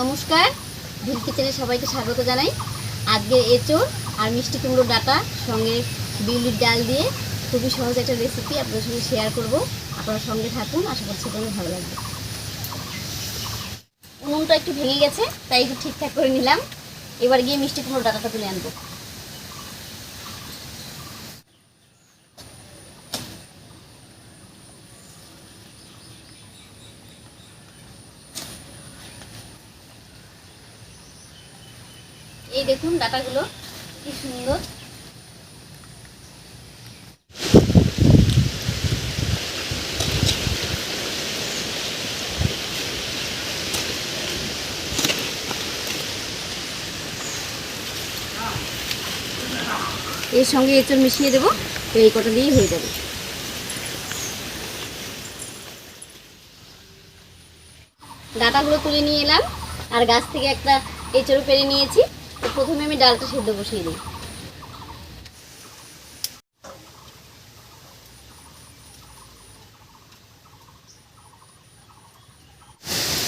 নমস্কার। ভিল কিচেনে সবাইকে স্বাগত জানাই। আজকে এঁচোর আর মিষ্টি কুমড়োর ডাটা সঙ্গে বিউলির ডাল দিয়ে খুবই সহজ একটা রেসিপি আপনাদের সঙ্গে শেয়ার করব। আপনারা সঙ্গে থাকুন, আশা করছি আপনাদের ভালো লাগবে। উনুনটা একটু ভেঙে গেছে, তাই একটু ঠিকঠাক করে নিলাম। এবার গিয়ে মিষ্টি কুমড়ো ডাটাটা তুলে আনব। এই দেখুন ডাটাগুলো কি সুন্দর। এর সঙ্গে এঁচড় মিশিয়ে দেবো, তো এই কটা দিয়েই হয়ে যাবে। ডাটাগুলো তুলে নিয়ে এলাম, আর গাছ থেকে একটা এঁচড়ও পেরে নিয়েছি। প্রথমে আমি ডালটা সেদ্ধ বসিয়ে দিই।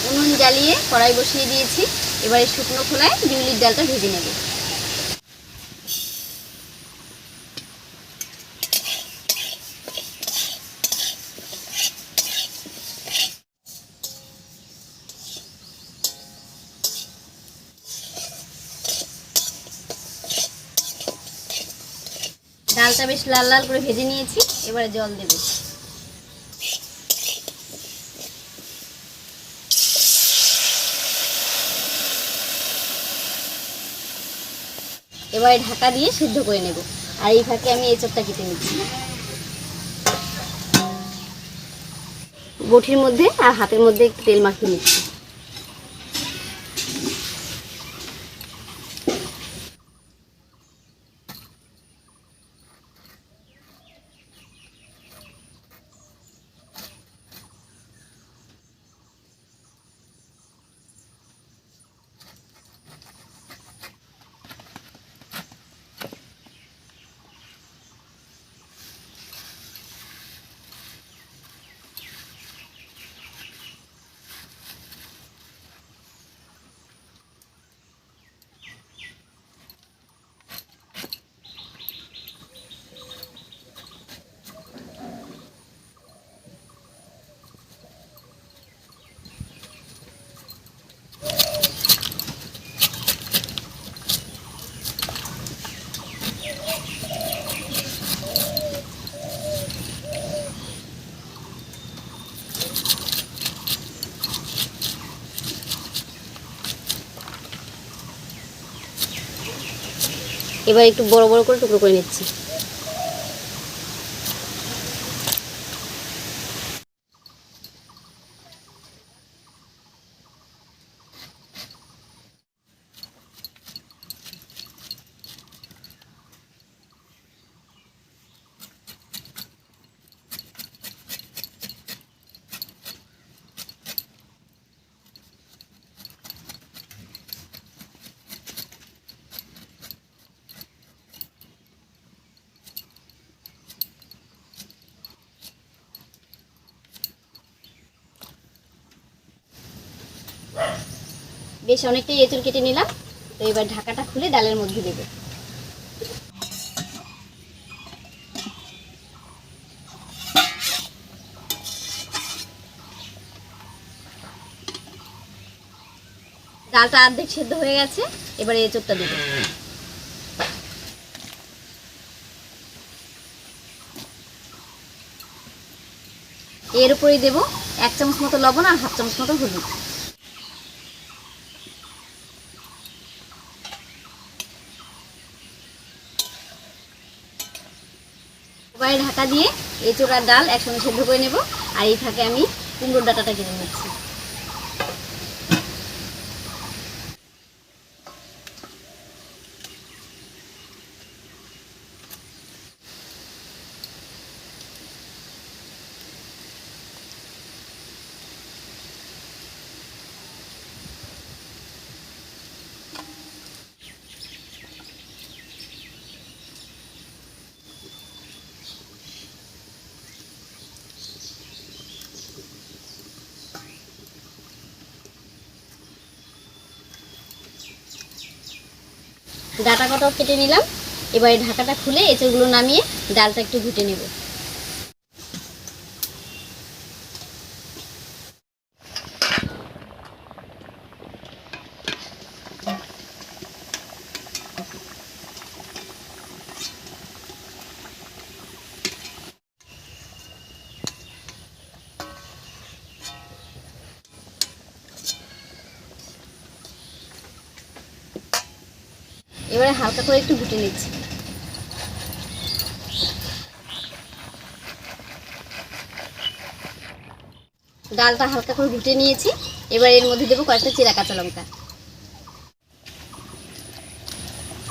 উনুন জ্বালিয়ে কড়াই বসিয়ে দিয়েছি। এবারে শুকনো খোলায় বিউলির ডালটা ভেজে নেব। ডালটা বেশ লাল লাল করে ভেজে নিয়েছি, এবারে জল দেব। এবারে ঢাকা দিয়ে সিদ্ধ করে নেব। আর এই ফাঁকে আমি এই চপটা কেটে নিচ্ছি। বটির মধ্যে আর হাতের মধ্যে একটু তেল মাখিয়ে নিচ্ছি। এবার একটু বড় বড় করে টুকরো করে নিচ্ছি। বেশ অনেকটাই এঁচুর কেটে নিলাম। তো এবার ঢাকাটা খুলে ডালের মধ্যে দেবো। ডালটা অর্ধেক সেদ্ধ হয়ে গেছে, এবার এঁচুরটা দেবো। এর উপরেই দেবো এক চামচ মতো লবণ আর হাফ চামচ মতো হলুদ। এবারে ঢাকা দিয়ে এই আর ডাল একসঙ্গে সেদ্ধ করে নেব। আর এই থাকে আমি কুমড়োর ডাটাটা কিনে নিচ্ছি। ডাটা কটাও কেটে নিলাম। এবারে ঢাকাটা খুলে এঁচড়গুলো নামিয়ে ডালটা একটু ঘুটে নেব। এবারে হালকা করে একটু ঘুটে নিচ্ছি। ডালটা হালকা করে ঘুটে নিয়েছি। এবার এর মধ্যে দেবো কয়েকটা চিরা কাঁচা লঙ্কা।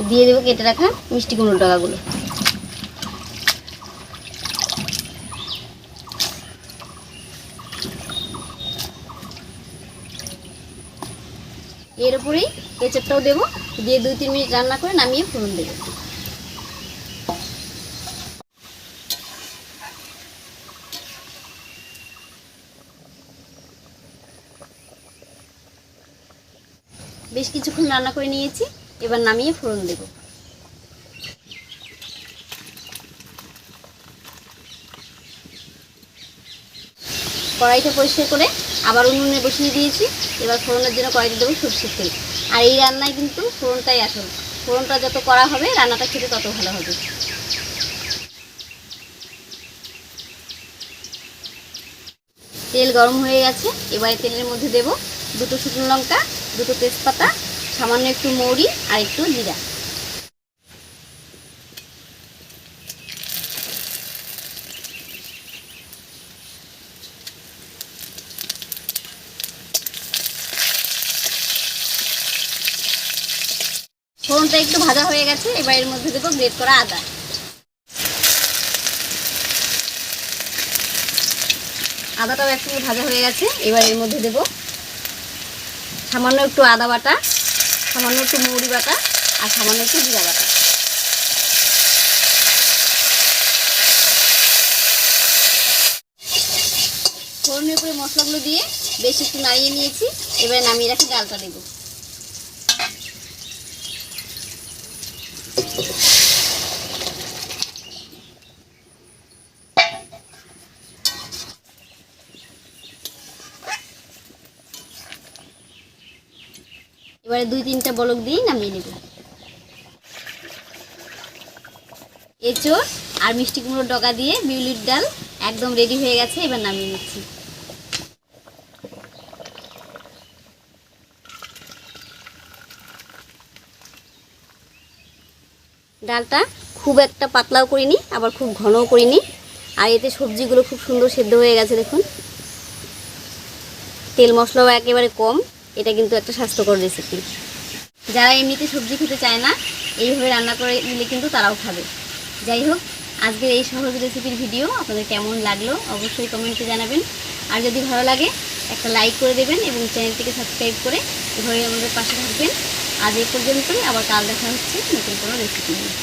দিয়ে দেবো কেটে রাখা মিষ্টি কুমড়োর ডগাগুলো। এর উপরেই কেচাপটাও দেবো। দিয়ে দুই, তিন মিনিট রান্না করে নামিয়ে ফোড়ন দেবো। বেশ কিছুক্ষণ রান্না করে নিয়েছি, এবার নামিয়ে ফোড়ন দেব। কড়াইটা পরিষ্কার করে আবার উনুনে বসিয়ে দিয়েছি, এবার ফোড়নের জন্য কড়াইতে দেবো সরষের তেল। আর এই রান্নায় কিন্তু ফোড়নটাই আসল। ফোড়নটা যত করা হবে, রান্নাটা খেতে তত ভালো হবে। তেল গরম হয়ে গেছে, এবারে তেলের মধ্যে দেব দুটো শুকনো লঙ্কা, দুটো তেজপাতা, সামান্য একটু মৌরি আর একটু জিরা। ফোড়নটা একটু ভাজা হয়ে গেছে, এবার এর মধ্যে দেবো গ্রেট করা আদা। আদাটাও একসঙ্গে ভাজা হয়ে গেছে, এবার এর মধ্যে দেব সামান্য একটু আদা বাটা, সামান্য একটু মৌরি বাটা, আর সামান্য একটু জিরা বাটা। ফোড়নের উপরে মশলাগুলো দিয়ে বেশ একটু নাড়িয়ে নিয়েছি, এবারে নামিয়ে রাখি ডালটা দেবো। এবারে দুই তিনটা বলক দিয়ে নামিয়ে নেব। এঁচড় আর মিষ্টি কুমড়োর ডগা দিয়ে বিউলির ডাল একদম রেডি হয়ে গেছে, এবার নামিয়ে নিচ্ছি। ডালটা খুব একটা পাতলাও করিনি, আবার খুব ঘনও করিনি। আর এতে সবজিগুলো খুব সুন্দর সেদ্ধ হয়ে গেছে, দেখুন। তেল মশলাও একেবারে কম, এটা কিন্তু একটা স্বাস্থ্যকর রেসিপি যারা এমনিতে সবজি খেতে চায় না, এইভাবে রান্না করে নিলে কিন্তু তারাও খাবে। যাই হোক, আজকের এই সহজ রেসিপির ভিডিও আপনাদের কেমন লাগল অবশ্যই কমেন্টে জানাবেন। আর যদি ভালো লাগে, একটা লাইক করে দেবেন এবং চ্যানেলটিকে সাবস্ক্রাইব করে এভাবে আমাদের পাশে থাকবেন। আজ এই পর্যন্তই আবার কাল দেখা হচ্ছে নতুন কোনো রেসিপি নিয়ে।